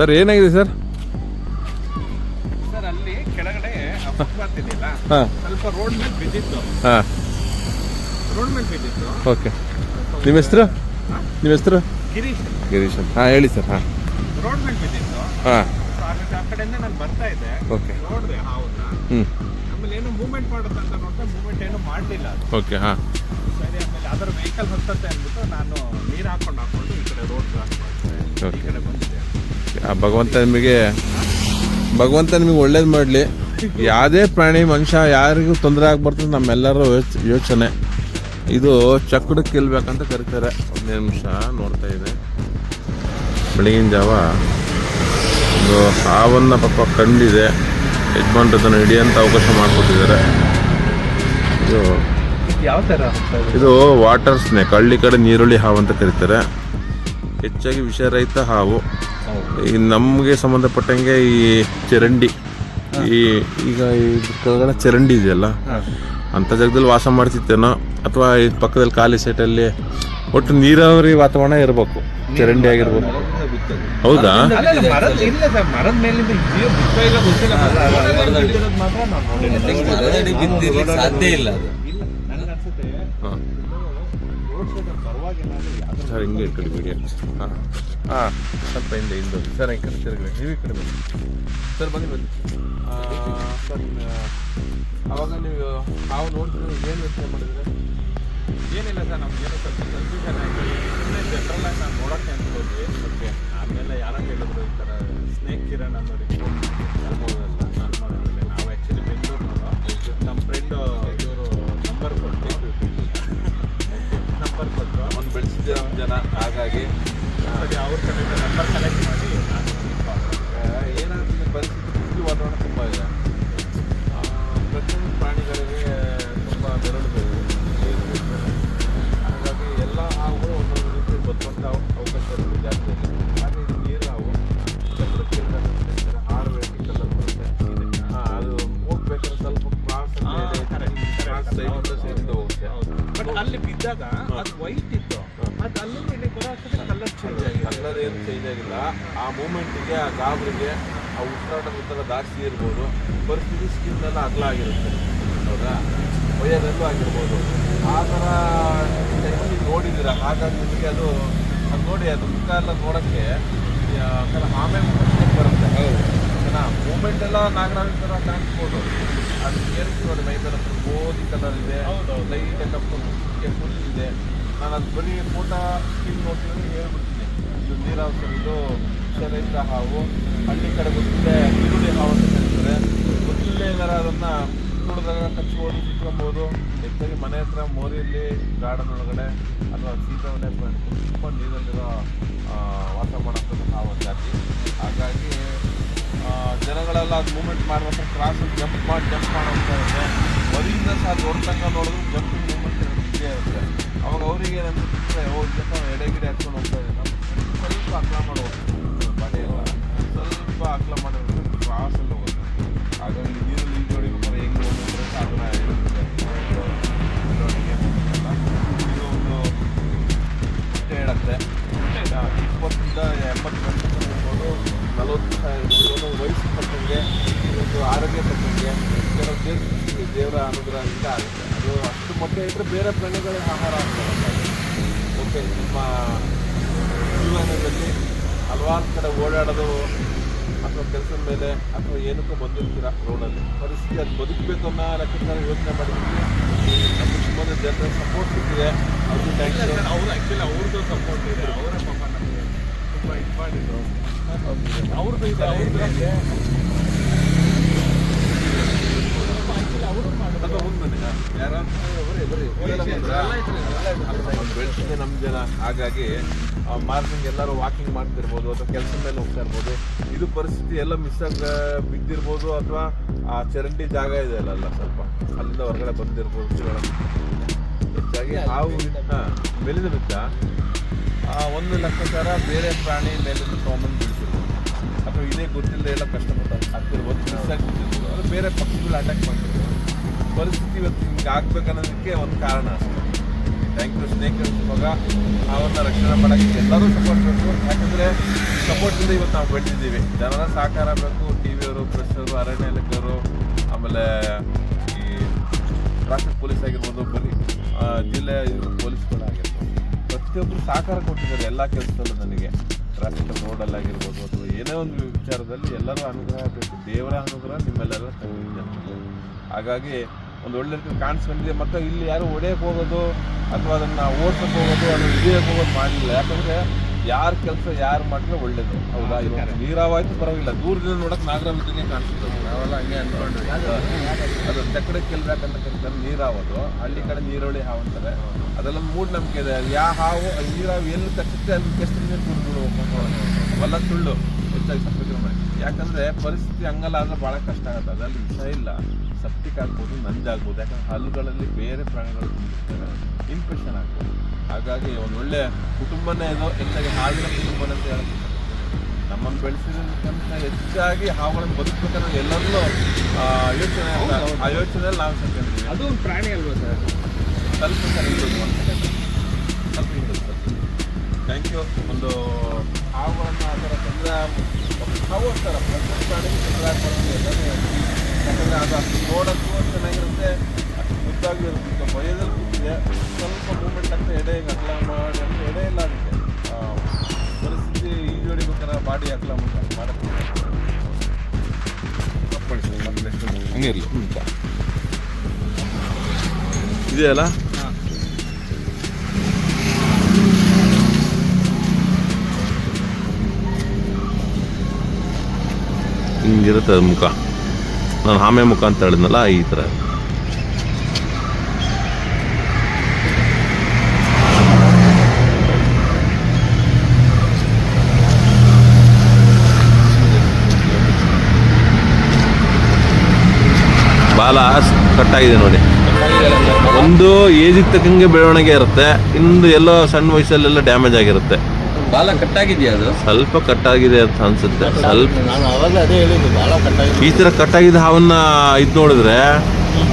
Sir ಏನಾಗಿದೆ sir? Sir ಅಲ್ಲಿ ಕೆಳಗಡೆ ಆ ಇದೆಯಲ್ಲ ಹಾಂ. ಸ್ವಲ್ಪ ರೋಡ್ ಮೇಲೆ ಬಿದ್ದಿತ್ತು. ಹಾಂ. ರೋಡ್ ಮೇಲೆ ಬಿದ್ದಿತ್ತು. ಓಕೆ. ನಿಮ್ಮ ಹೆಸರು? ನಿಮ್ಮ ಹೆಸರು? ಗಿರೀಶ್. ಗಿರೀಶ್ ಅಂತ. ಹಾಂ ಹೇಳಿ ಸರ್ ಹಾಂ. ರೋಡ್ ಮೇಲೆ ಬಿದ್ದಿತ್ತು. ಹಾಂ. ಹಾಗಾಗಿ ಆ ಕಡೆಯಿಂದ ನಾನು ಬರ್ತಾ ಇದ್ದೆ. ಓಕೆ. ನೋಡಿದೆ ಹಾವನ್ನ ಹ್ಞೂ ಆಮೇಲೆ ಏನೋ ಮೂವ್ಮೆಂಟ್ ಮಾಡುತ್ತೆ ಅಂತ ನೋಡಿದ್ರೆ ಮೂವ್ಮೆಂಟ್ ಏನೂ ಮಾಡಲಿಲ್ಲ ಅದು. ಓಕೆ ಹಾಂ. ಸರಿ ಆಮೇಲೆ ಅದರ ವೆಹಿಕಲ್ ಹತ್ತತ್ತೆ ಅಂದ್ಬಿಟ್ಟು ನಾನು ನೀರು ಹಾಕೊಂಡು ಹಾಕೊಂಡು ಈ ಕಡೆ ರೋಡ್ ಕ್ರಾಸ್ ಮಾಡಿದೆ. ಈ Okay. ಕಡೆ ಬಂದಿದೆ ಭಗವಂತ ನಿಮಗೆ ಭಗವಂತ ನಿಮಗೆ ಒಳ್ಳೇದು ಮಾಡಲಿ. ಯಾವುದೇ ಪ್ರಾಣಿ ಮನುಷ್ಯ ಯಾರಿಗೂ ತೊಂದರೆ ಆಗ್ಬಾರ್ದು ನಮ್ಮೆಲ್ಲರೂ ಯೋಚ್ ಯೋಚನೆ. ಇದು ಚಕ್ಕಡಕ್ಕೆ ಇಲ್ಬೇಕಂತ ಕರೀತಾರೆ. ಒಂದೇ ನಿಮಿಷ ನೋಡ್ತಾ ಇದೆ ಬೆಳಗಿನ ಜಾವ ಒಂದು ಹಾವನ್ನು ಪಾಪ ಕಂಡಿದೆ. ಯಜಮಾನ್ರು ಅದನ್ನು ಹಿಡಿಯೋಂಥ ಅವಕಾಶ ಮಾಡಿಕೊಟ್ಟಿದ್ದಾರೆ. ಇದು ಯಾವ ಥರ ಇದು ವಾಟರ್ ಸ್ನೇಕ್ ಹಳ್ಳಿ ಕಡೆ ನೀರುಳ್ಳಿ ಹಾವು ಅಂತ ಕರೀತಾರೆ. ಹೆಚ್ಚಾಗಿ ವಿಷರಹಿತ ಹಾವು. ಈ ನಮಗೆ ಸಂಬಂಧಪಟ್ಟಂಗೆ ಈ ಚರಂಡಿ ಈ ಈಗ ಈ ಕೆಳಗಡೆ ಚರಂಡಿ ಇದೆಯಲ್ಲ ಅಂಥ ಜಾಗದಲ್ಲಿ ವಾಸ ಮಾಡ್ತಿತ್ತೇನೋ ಅಥವಾ ಈ ಪಕ್ಕದಲ್ಲಿ ಖಾಲಿ ಸೈಟಲ್ಲಿ ಒಟ್ಟು ನೀರಾವರಿ ವಾತಾವರಣ ಇರಬೇಕು ಚರಂಡಿ ಆಗಿರ್ಬೇಕು ಹೌದಾ? ಸಾಧ್ಯ ಇಲ್ಲ ಸರ್ ಹಿಂಗೆ ಇಟ್ಕೊಳ್ಳಿ ಬಿಡಿ ಹಾಂ. ಹಾಂ, ಸ್ವಲ್ಪ ಹಿಂದೆ ಹಿಂದೆ. ಸರ್, ಈ ಕಡೆ ತಿರುಗಿ ನೀವು ಈ ಕಡೆ ಬನ್ನಿ. ಸರ್, ಬನ್ನಿ ಬನ್ನಿ. ಸರ್ ಅವಾಗ ನೀವು ನಾವು ನೋಡಿದ್ರೆ ಏನು ಯೋಚನೆ ಮಾಡಿದ್ರೆ? ಏನಿಲ್ಲ ಸರ್, ನಮ್ಗೆ ಏನೋ ಸ್ವಲ್ಪ ಕನ್ಫ್ಯೂಷನ್ ಆಯಿತು ಸುಮ್ಮನೆ ಜನರಲ್ ಆಗಿ ನಾನು ನೋಡೋಕ್ಕೆ ಅಂತ ಹೋದ್ವಿ ಓಕೆ ಆಮೇಲೆ ಯಾರೋ ಹೇಳಿದ್ರು ಈ ಥರ ಸ್ನೇಕ್ ಕಿರಣ್ ಅನ್ನೋ ಸರಿ ಮೂಮೆಂಟಿಗೆ ಆ ಉಸಿರಾಟದ ಒತ್ತಡ ಜಾಸ್ತಿ ಇರ್ಬೋದು ಪರಿಸ್ಥಿತಿ ಸ್ಕಿನ್ನೆಲ್ಲ ಅಗಲ ಆಗಿರುತ್ತೆ. ಹೌದಾ? ವಯರಲ್ಲೂ ಆಗಿರ್ಬೋದು. ಆ ಥರ ಟೈಮಲ್ಲಿ ನೋಡಿದ್ದೀರ? ಹಾಗಾಗಿ ನಿಮಗೆ ಅದು ಅದು ನೋಡಿ ಅದು ಮುಖ ಎಲ್ಲ ನೋಡೋಕ್ಕೆ ಆಮೇಲೆ ಬರುತ್ತೆ. ಓಕೆನಾ? ಮೂಮೆಂಟ್ ಎಲ್ಲ ನಾಗರಾಜ್ ಥರ ಕಾಣಿಸ್ಬೋದು. ಅದು ಏನು ನೋಡಿ ಮೈ ಮೇಲೆ ಗೋಧಿ ಕಲರ್ ಇದೆ. ಹೌದು ಲೈಟ್ ಕಪ್ಪು ಮುಖಕ್ಕೆ ಫುಲ್ ಇದೆ. ನಾನು ಅದು ಬರೀ ಫೋಟೋ ಸ್ಕಿನ್ ನೋಡ್ತೀನಿ ಹೇಳ್ಬಿಡ್ತೀನಿ. ಇದು ನೀರಾವರಿ ಇದು ರೈತ ಹಾವು ಹಳ್ಳಿ ಕಡೆ ಗೊತ್ತಿಲ್ಲದೆ ಈರುಳ್ಳಿ ಹಾವು ಅಂತ ಕರೀತಾರೆ ಗೊತ್ತಿಲ್ಲದೆ ಇದ್ದಾರೆ ಅದನ್ನು ನೋಡಿದಾಗ ಕಚ್ಬೋದು ಸಿಕ್ಕೊಬೋದು ಹೆಚ್ಚಾಗಿ ಮನೆ ಹತ್ರ ಮೋರಿಯಲ್ಲಿ ಗಾರ್ಡನ್ ಒಳಗಡೆ ಅಥವಾ ಸೀತಾವನೆ ತುಂಬ ನೀರಲ್ಲಿರೋ ವಾಸ ಮಾಡೋಂಥದ್ದು ಹಾವು ಜಾತಿ ಹಾಗಾಗಿ ಜನಗಳೆಲ್ಲ ಅದು ಮೂಮೆಂಟ್ ಮಾಡ್ಬೇಕಾದ್ರೆ ಕ್ರಾಸ್ ಜಂಪ್ ಮಾಡಿ, ಜಂಪ್ ಮಾಡೋಂಥ ಇದೆ ಮರಿಯಿಂದ ಸಹ ದೊಡ್ಡ ನೋಡಿದ್ರು ಜಂಪ್ ಮೂಮೆಂಟ್ ಇರುತ್ತೆ. ಅವಾಗ ಅವರಿಗೆ ಏನಂತ ಓ ಎಡೆ ಗಿಡ ಹಾಕ್ಕೊಂಡು ಹೋಗ್ತಾ ಇದೆ ನಮ್ಮ ಸ್ವಲ್ಪ ಅಕ್ಲ ಎಲ್ಲ ಅಕ್ಲ ಮಾಡಿದ್ರೆ ಕ್ರಾಸಲ್ಲಿ ಹೋಗುತ್ತೆ. ಹಾಗಾಗಿ ನೀರಲ್ಲಿ ಈಜು ಹೊಡಿಬೇಕಾದ್ರೆ ಹೆಂಗೆ ಬೆಳವಣಿಗೆ ಎಲ್ಲ. ಇದು ಒಂದು ಹೇಳುತ್ತೆ. ಆ, ಇಪ್ಪತ್ತರಿಂದ ಎಪ್ಪತ್ತು ವರ್ಷ ಇರ್ಬೋದು. ನಲವತ್ತು ವಯಸ್ಸು ತಕ್ಕಂಗೆ ಒಂದು ಆರೋಗ್ಯ ತಕ್ಕಂಗೆ ಕೆಲವು ದೇವರ ದೇವರ ಅನುಗ್ರಹದಿಂದ ಆಗುತ್ತೆ. ಅದು ಅಷ್ಟು ಮೊಟ್ಟೆ ಇಟ್ಟರೆ ಬೇರೆ ಪ್ರಾಣಿಗಳಿಗೆ ಆಹಾರ ಆಗ್ತದೆ ಓಕೆ ನಿಮ್ಮ ಜೀವನದಲ್ಲಿ ಹಲವಾರು ಕಡೆ ಓಡಾಡೋದು ಅಥವಾ ಕೆಲಸದ ಮೇಲೆ ಅಥವಾ ಏನಕ್ಕೂ ಬಂದಿರ್ತೀರ ರೋಡಲ್ಲಿ? ಪರಿಸ್ಥಿತಿ ಅದು ಬದುಕಬೇಕು ಅನ್ನೋ ಲೆಕ್ಕಾಚಾರ ಯೋಚನೆ ಮಾಡಿದ್ದೀವಿ ನಮ್ಮ ಶಿವಮೊಗ್ಗ ಜನರ ಸಪೋರ್ಟ್ ಸಿಕ್ಕಿದೆ ಅವ್ರಿಗೆ ಥ್ಯಾಂಕ್ಸ್ ಅವ್ರು ಆ್ಯಕ್ಚುಲಿ ಅವ್ರದ್ದು ಸಪೋರ್ಟ್ ಇದೆ. ಅವರ ಪಾಪ ನಮಗೆ ತುಂಬ ಇದು ಮಾಡಿದ್ರು ಅವ್ರದ್ದು ಇದೆ. ಅವ್ರದ್ದು ಅವರು ಬೆಳೆಸಿದೆ ನಮ್ಮ ಜನ ಹಾಗಾಗಿ ಮಾರ್ನಿಂಗ್ ಎಲ್ಲರೂ ವಾಕಿಂಗ್ ಮಾಡ್ತಿರ್ಬೋದು ಅಥವಾ ಕೆಲಸ ಮೇಲೆ ಹೋಗ್ತಾ ಇರ್ಬೋದು. ಇದು ಪರಿಸ್ಥಿತಿ ಎಲ್ಲ ಮಿಸ್ ಆಗ ಬಿದ್ದಿರ್ಬೋದು ಅಥವಾ ಆ ಚರಂಡಿ ಜಾಗ ಇದೆ ಅಲ್ಲ ಸ್ವಲ್ಪ. ಅಲ್ಲಿಂದ ಹೊರಗಡೆ ಬಂದಿರ್ಬೋದು. ಹೆಚ್ಚಾಗಿ ಹಾವು ಬೆಳೆದ ಆ, ಒಂದು ಲಕ್ಷಕರ ಬೇರೆ ಪ್ರಾಣಿ ಮೇಲೆ ತೊಗೊಂಬಂದು ಬಿಡ್ತಿರ್ಬೋದು ಅಥವಾ ಇದೇ ಗೊತ್ತಿಲ್ಲದೆ ಎಲ್ಲ ಕಷ್ಟಪಟ್ಟು ಆಗ್ತಿರ್ಬೋದು. ಮಿಸ್ ಆಗಿ ಬಿದ್ದಿರ್ಬೋದು. ಅದು ಬೇರೆ ಪಕ್ಷಿಗಳು ಅಟ್ಯಾಕ್ ಮಾಡ್ತಿರ್ಬೋದು. ಪರಿಸ್ಥಿತಿ ಇವತ್ತು ಹಿಂಗೆ ಆಗ್ಬೇಕನ್ನೋದಕ್ಕೆ ಒಂದು ಕಾರಣ ಅಷ್ಟೇ. ಥ್ಯಾಂಕ್ ಯು ಸ್ನೇಕ್ ಇವಾಗ ಅವನ್ನ ರಕ್ಷಣೆ ಮಾಡೋಕ್ಕೆ ಎಲ್ಲರೂ ಸಪೋರ್ಟ್ ಬೇಕು. ಯಾಕಂದರೆ ಸಪೋರ್ಟಿಂದ ಇವತ್ತು ನಾವು ಬೆಳೆದಿದ್ದೀವಿ. ಜನರ ಸಹಕಾರ ಬೇಕು. ಟಿ ವಿಯವರು ಪ್ರೆಸ್ಸವರು ಅರಣ್ಯ ಇಲಾಖೆಯವರು, ಆಮೇಲೆ ಈ ಟ್ರಾಫಿಕ್ ಪೊಲೀಸ್ ಆಗಿರ್ಬೋದು ಬರೀ ಜಿಲ್ಲೆ ಪೊಲೀಸ್ಗಳಾಗಿರ್ಬೋದು ಪ್ರತಿಯೊಬ್ಬರು ಸಹಕಾರ ಕೊಟ್ಟಿದ್ದಾರೆ ಎಲ್ಲ ಕೆಲಸದಲ್ಲೂ ನನಗೆ. ಟ್ರಾಫಿಕ್ ರೋಡಲ್ಲಾಗಿರ್ಬೋದು ಅಥವಾ ಏನೇ ಒಂದು ವಿಚಾರದಲ್ಲಿ ಎಲ್ಲರೂ ಅನುಗ್ರಹ ಬೇಕು. ದೇವರ ಅನುಗ್ರಹ ನಿಮ್ಮೆಲ್ಲರ ಹಾಗಾಗಿ ಒಂದು ಒಳ್ಳೆ ರೀತಿ ಕಾಣಿಸ್ಕೊಂಡಿದೆ. ಮತ್ತು ಇಲ್ಲಿ ಯಾರು ಹೊಡೆಯಕ್ಕೆ ಹೋಗೋದು ಅಥವಾ ಅದನ್ನು ಓಡ್ಸಕ್ಕೆ ಹೋಗೋದು ಅದನ್ನು ಹಿಡಿಯಕ್ಕೆ ಹೋಗೋದು ಮಾಡಲಿಲ್ಲ. ಯಾಕಂದರೆ ಯಾರ ಕೆಲಸ ಯಾರು ಮಾಡಿದ್ರೆ ಒಳ್ಳೇದು. ಹೌದಾ? ಇವಾಗ ನೀರಾವಾಯ್ತು, ಪರವಾಗಿಲ್ಲ. ದೂರದಿಂದ ನೋಡಕ್ಕೆ ನಾಗರಾವಿದ್ದಂಗೆ ಕಾಣಿಸ್ತದೆ. ನಾವೆಲ್ಲ ಹಂಗೆ ಅಂದ್ಕೊಂಡು ಅದು ತೆಕ್ಕಡೆ ಕೆಲ್ಬೇಕಂತ ಕರೀತಾರೆ ನೀರಾವದು ಹಳ್ಳಿ ಕಡೆ ನೀರುಳ್ಳಿ ಹಾವು ಅಂತಾರೆ. ಅದೆಲ್ಲ ಮೂಢನಂಬಿಕೆ ಇದೆ. ಯಾವ ಹಾವು ನೀರಾವು ಎಲ್ಲಿ ಕಚ್ಚುತ್ತೆ ಅಲ್ಲಿ ಕೆಸ್ಟ್ ನೀರು ಕುಡಿದು ಅವೆಲ್ಲ ಸುಳ್ಳು ಹೆಚ್ಚಾಗಿ ಸಪ್ಪಿಕ್ರ ಮಾಡಿ. ಯಾಕಂದ್ರೆ ಪರಿಸ್ಥಿತಿ ಹಂಗಲ್ಲ ಆದ್ರೆ ಭಾಳ ಕಷ್ಟ ಆಗುತ್ತೆ. ಅದರಲ್ಲಿ ವಿಷ ಇಲ್ಲ. ಸಪ್ಟಿಕ್ ಆಗ್ಬೋದು ನಂಜಾಗ್ಬೋದು ಯಾಕಂದ್ರೆ ಹಲ್ಲುಗಳಲ್ಲಿ ಬೇರೆ ಪ್ರಾಣಿಗಳು ತುಂಬಿರ್ತಾರೆ. ಇನ್ಫೆಕ್ಷನ್ ಆಗ್ಬೋದು. ಹಾಗಾಗಿ ಒಂದು ಒಳ್ಳೆ ಕುಟುಂಬನೇ ಇದು. ಹೆಚ್ಚಾಗಿ ಹಾವಿನ ಕುಟುಂಬನೇ ಅಂತ ಹೇಳಿ ನಮ್ಮನ್ನು ಬೆಳೆಸಿದಂತ ಹೆಚ್ಚಾಗಿ ಹಾವುಗಳನ್ನು ಬದುಕಬೇಕನ್ನೋ ಎಲ್ಲರಲ್ಲೂ ಯೋಚನೆ ಆ ಯೋಚನೆಯಲ್ಲಿ ನಾವು ಸಂಕೊಂಡಿದ್ದೀವಿ ಅದು ಒಂದು ಪ್ರಾಣಿ ಅಲ್ವಾ ಸರ್? ಸ್ವಲ್ಪ ಸರ್ ಇರ್ಬೋದು ಸ್ವಲ್ಪ ಥ್ಯಾಂಕ್ ಯು ಒಂದು ಹಾವುಗಳನ್ನು ಆ ಥರ ತೊಂದರೆ ಹಾವು ಅಂತಾರ ಪ್ರತಿ ಪ್ರಾಣಿಗೆ ತೊಂದರೆ ಆಗ್ಬಾರ್ದು ಎಲ್ಲರೂ ಹೇಳ್ತೀವಿ. ಯಾಕಂದರೆ ಅದು ಅಷ್ಟು ನೋಡೋಕ್ಕೂ ಚೆನ್ನಾಗಿರುತ್ತೆ ಅಷ್ಟು ಮುದ್ದಾಗಿ ಇರುತ್ತೆ ಭಯದಲ್ಲಿ ಕೂತಿದೆ ಸ್ವಲ್ಪ ಮೂಮೆಂಟ್ ಆಗ್ತಾ ಎಡೆ ಹಿಂಗೆ ಅಗಲ ಮಾಡಿ ಅಂತ ಎಡೆ ಇಲ್ಲ ಅದಕ್ಕೆ ಆ, ಪರಿಸ್ಥಿತಿ ಈಜು ಹೊಡಿಬೇಕಾದ್ರೆ ಬಾಡಿ ಅಗಲ ಮಾಡಿ ಮಾಡೋಕ್ಕೆ ಹಂಗೆ ಇರಲಿ ಇದೆಯಲ್ಲ ಹಿಂಗಿರುತ್ತೆ ಅದು ಮುಖ. ನಾನು ಆಮೆ ಮುಖ ಅಂತ ಹೇಳಿದ್ನಲ್ಲ, ಈ ಥರ ಬಾಲ ಕಟ್ಟಾಗಿದೆ ನೋಡಿ. ಒಂದು ಏಜಿಗೆ ತಕ್ಕಂಗೆ ಬೆಳವಣಿಗೆ ಇರುತ್ತೆ ಇನ್ನೊಂದು ಎಲ್ಲೋ ಸಣ್ಣ ವಯಸ್ಸಲ್ಲೆಲ್ಲ ಡ್ಯಾಮೇಜ್ ಆಗಿರುತ್ತೆ. ಬಾಲ ಕಟ್ಟಾಗಿದೆಯಾ ಅದು? ಸ್ವಲ್ಪ ಕಟ್ಟಾಗಿದೆ ಅಂತ ಅನ್ಸುತ್ತೆ. ಸ್ವಲ್ಪ. ನಾನು ಅವಾಗ ಅದೇ ಹೇಳಿದ್ದು ಬಾಲ ಕಟ್ಟಾಗಿದೆ ಈ ಥರ ಕಟ್ಟಾಗಿದ್ದ ಹಾವನ್ನ ಇದು ನೋಡಿದ್ರೆ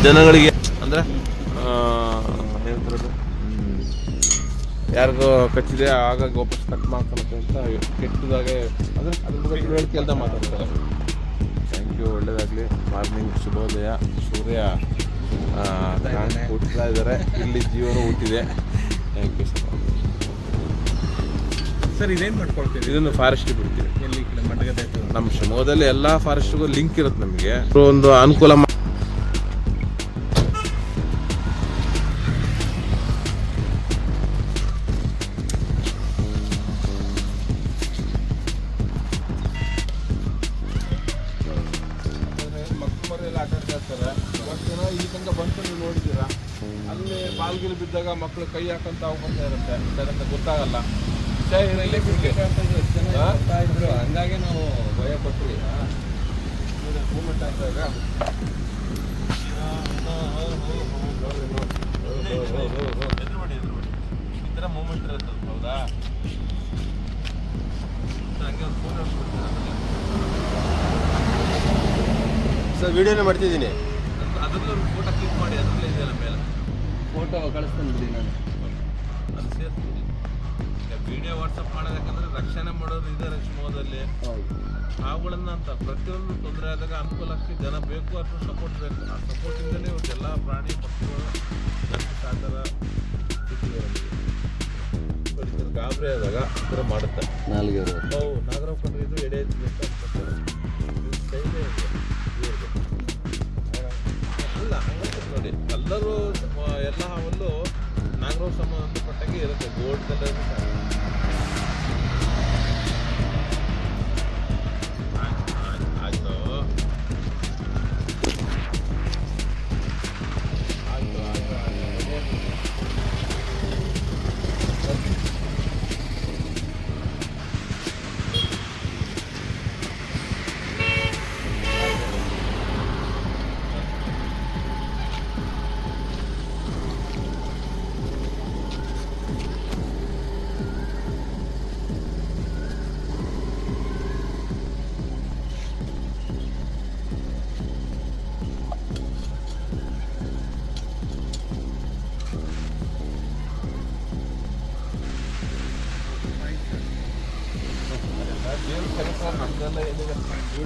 ಜನಗಳಿಗೆ ಅಂದರೆ ಯಾರಿಗೋ ಕಚ್ಚಿದೆ ಆಗ ವಾಪಸ್ ಕಟ್ ಮಾಡ್ಕೊಳಕ್ಕೆ ಅಂತ ಕೆಟ್ಟದಾಗೆ ಅಂದರೆ ಅದ್ರ ಬಗ್ಗೆ ತಿಳುವಳಿಕೆ ಅಂತ ಮಾತಾಡ್ತಾರೆ. ಥ್ಯಾಂಕ್ ಯು ಒಳ್ಳೇದಾಗಲಿ. ಮಾರ್ನಿಂಗ್ ಶುಭೋದಯ. ಸೂರ್ಯ ಆ, ಕಾಣ್- ಹುಟ್ತಾ ಇದ್ದಾರೆ. ಇಲ್ಲಿ ಜೀವನ ಹುಟ್ಟಿದೆ thank you so much sir ಇದೇನು ಮಾಡ್ಕೊಳ್ತೀವಿ ಇದನ್ನು ಫಾರೆಸ್ಟ್ ಬಿಡ್ತೀವಿ. ಎಲ್ಲಿ ಈ ಕಡೆ ಮಂಡಗದೆ ಹತ್ರ? ನಮ್ಮ ಶಿವಮೊಗ್ಗದಲ್ಲಿ ಎಲ್ಲ ಫಾರೆಸ್ಟ್ಗೂ ಲಿಂಕ್ ಇರುತ್ತೆ ನಮಗೆ. ಒಂದು ಅನುಕೂಲ ಮಾ- ಮಕ್ಕಳು ಮರಿಯೆಲ್ಲ ಆಟ ಆಡ್ತಾ ಇರ್ತಾರೆ. ಇವತ್ತು ಜನ ಈ ತನಕ ಬಂತು ನೀವು ನೋಡಿದ್ದೀರಾ? ಅಲ್ಲಿ ಬಾಲ್ಗಿಲ್ ಬಿದ್ದಾಗ ಮಕ್ಕಳು ಕೈ ಹಾಕಂತ ಹೋಗ್ತಾ ಇರುತ್ತೆ. ಅದರಿಂದ ಗೊತ್ತಾಗಲ್ಲ. ವಿಷಯ ಹಂಗಾಗಿ ನಾವು ಭಯ ಪಟ್ವಿ ಮೂಮೆಂಟ್ ಆಗ್ತಾ ಇದೆ ಈ ಥರ ಮೂಮೆಂಟ್ ಇರುತ್ತೆ ಹೌದಾ ಹಂಗೆ ಒಂದು ಫೋನ್ ಸರ್ ವಿಡಿಯೋನೇ ಮಾಡ್ತಿದ್ದೀನಿ. ಅದರಲ್ಲಿ ಫೋಟೋ ಕ್ಲಿಕ್ ಮಾಡಿ ಅದರಲ್ಲೇ ಇದೆಯಲ್ಲ ಮೇಲೆ? ಫೋಟೋ ಕಳಿಸ್ತಾನೆ ಬಿಡಿ ನಾನು. ಅದು ಸೇರಿಸ್ತೀನಿ ವಿಡಿಯೋ ವಾಟ್ಸಪ್ ಮಾಡೋದಕ್ಕಂದ್ರೆ ರಕ್ಷಣೆ ಮಾಡೋರು ಇದ್ದಾರೆ ಶಿವಮೊಗ್ಗದಲ್ಲಿ ಅವುಗಳನ್ನ ಅಂತ ಪ್ರತಿಯೊಂದು ತೊಂದರೆ ಆದಾಗ ಅನುಕೂಲಕ್ಕೆ ಜನ ಬೇಕು ಅಥವಾ ಸಪೋರ್ಟ್ ಬೇಕು. ಆ ಸಪೋರ್ಟಿಂದಲೇ ಎಲ್ಲ ಪ್ರಾಣಿ ಪಕ್ಷಿಗಳು ಸಾಕಾರ. ನೋಡಿ, ಗಾಬರಿ ಆದಾಗ ಥರ ಮಾಡುತ್ತೆ. ನಾಲ್ಗೆ ನಾವು ನಾಗರಾವ್ ಕಂಡ್ರೆ ಇದು ಎಡೆ ಅಂತ. ಅಲ್ಲ ಹಂಗಂತ ನೋಡಿ ಎಲ್ಲರೂ ಎಲ್ಲ ಹಾವಲ್ಲೂ ನಾಗರಾವ್ ಸಂಬಂಧಪಟ್ಟಂಗೆ ಇರುತ್ತೆ ಗೋಲ್ಡ್ ಕಲರ್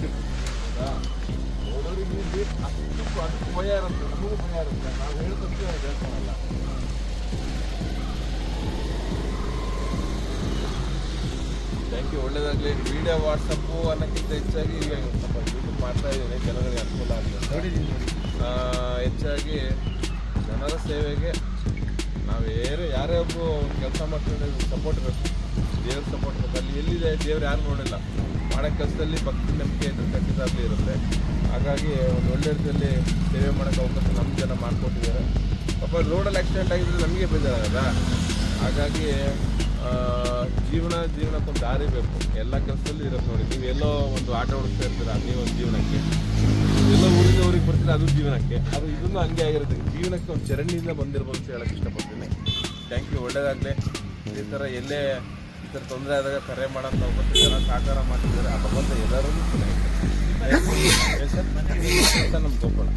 ಬ್ಯೂಟಿಫುಲ್ ಹೌದಾ ನೋಡೋರಿಗೆ ಅಷ್ಟು ಅದಕ್ಕೂ ಭಯ ಇರುತ್ತೆ ನಮಗೂ ಭಯ ಇರುತ್ತೆ ನಾವು ಹೇಳ್ತಾರಲ್ಲ ಥ್ಯಾಂಕ್ ಯು ಒಳ್ಳೇದಾಗಲಿ ವಿಡಿಯೋ ವಾಟ್ಸಪ್ಪು ಅನ್ನೋಕ್ಕಿಂತ ಹೆಚ್ಚಾಗಿ ಈಗ ಸ್ವಲ್ಪ ಯೂಟ್ಯೂಬ್ ಮಾಡ್ತಾ ಇದ್ದೀನಿ. ಜನಗಳಿಗೆ ಅನುಕೂಲ ಆಗಲಿ ಹೆಚ್ಚಾಗಿ ಜನರ ಸೇವೆಗೆ ನಾವೇನು ಯಾರೇ ಒಬ್ಬರು ಕೆಲಸ ಮಾಡ್ತಾರೆ ಸಪೋರ್ಟ್ ಬೇಕು. ದೇವ್ರ ಸಪೋರ್ಟ್ ಬೇಕು. ಅಲ್ಲಿ ಎಲ್ಲಿದೆ ದೇವ್ರು ಯಾರು ನೋಡಿಲ್ಲ. ಮಾಡೋ ಕೆಲಸದಲ್ಲಿ ಭಕ್ತಿ, ನಂಬಿಕೆ ಇದ್ರೆ ಖಂಡಿತ ಅಲ್ಲಿ ಇರುತ್ತೆ. ಹಾಗಾಗಿ ಒಂದು ಒಳ್ಳೆ ರೀತಿಯಲ್ಲಿ ಸೇವೆ ಮಾಡೋಕ್ಕೆ ಅವಕಾಶ ನಮ್ಮ ಜನ ಮಾಡಿಕೊಟ್ಟಿದ್ದಾರೆ. ಪಾಪ ರೋಡಲ್ಲಿ ಆಕ್ಸಿಡೆಂಟ್ ಆಗಿದ್ರೆ ನಮಗೆ ಬೇಜಾರಾಗಲ್ಲ. ಹಾಗಾಗಿ ಜೀವನ ಜೀವನಕ್ಕೊಂದು ದಾರಿ ಬೇಕು. ಎಲ್ಲ ಕೆಲಸದಲ್ಲಿ ಇರೋದು ನೋಡಿ. ನೀವು ಎಲ್ಲೋ ಒಂದು ಆಟ ಓಡಿಸ್ತಾ ಇರ್ತೀರ ಒಂದು ಜೀವನಕ್ಕೆ. ಎಲ್ಲೋ ಊರಿಂದ ಊರಿಗೆ ಬರ್ತೀರ, ಅದು ಜೀವನಕ್ಕೆ. ಅದು ಇದನ್ನು ಹಂಗೆ ಆಗಿರುತ್ತೆ. ಜೀವನಕ್ಕೆ ಒಂದು ಚರಂಡಿಯಿಂದ ಬಂದಿರ್ಬೋದು ಅಂತ ಹೇಳಕ್ಕೆ ಇಷ್ಟಪಡ್ತೀನಿ. ಥ್ಯಾಂಕ್ ಯು ಒಳ್ಳೇದಾಗಲಿ. ಈ ಥರ ಎಲ್ಲೇ ಈ ಥರ ತೊಂದರೆ ಆದಾಗ ಕರೆ ಮಾಡೋಂಥ ಒಬ್ಬತ್ತು ಜನ ಸಹಕಾರ ಮಾಡ್ತಿದ್ದಾರೆ. ಆ ಭಗವಂತ ಎಲ್ಲರೂ ನಮ್ಮ ಗೋಪಾಳ